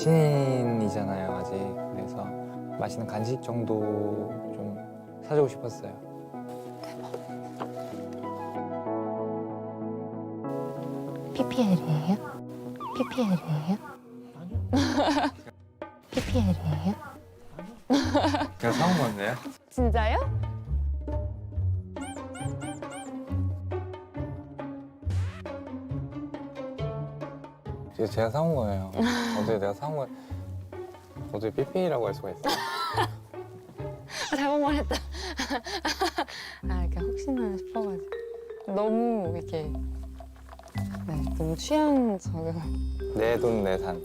신인이잖아요 아직 그래서 맛있는 간식 정도 좀 사주고 싶었어요 PPL이에요? PPL이에요? PPL이에요? 제가 사온 건데요? 진짜요? 이게 제가 사온 거예요 어제 내가 사온 거 어제 삐삐라고 할 수가 있어요 아, 잘못 말했다. 아, 이렇게 혹시나 싶어가지고. 너무 이렇게. 네, 너무 취향 저격. 내 돈 내 산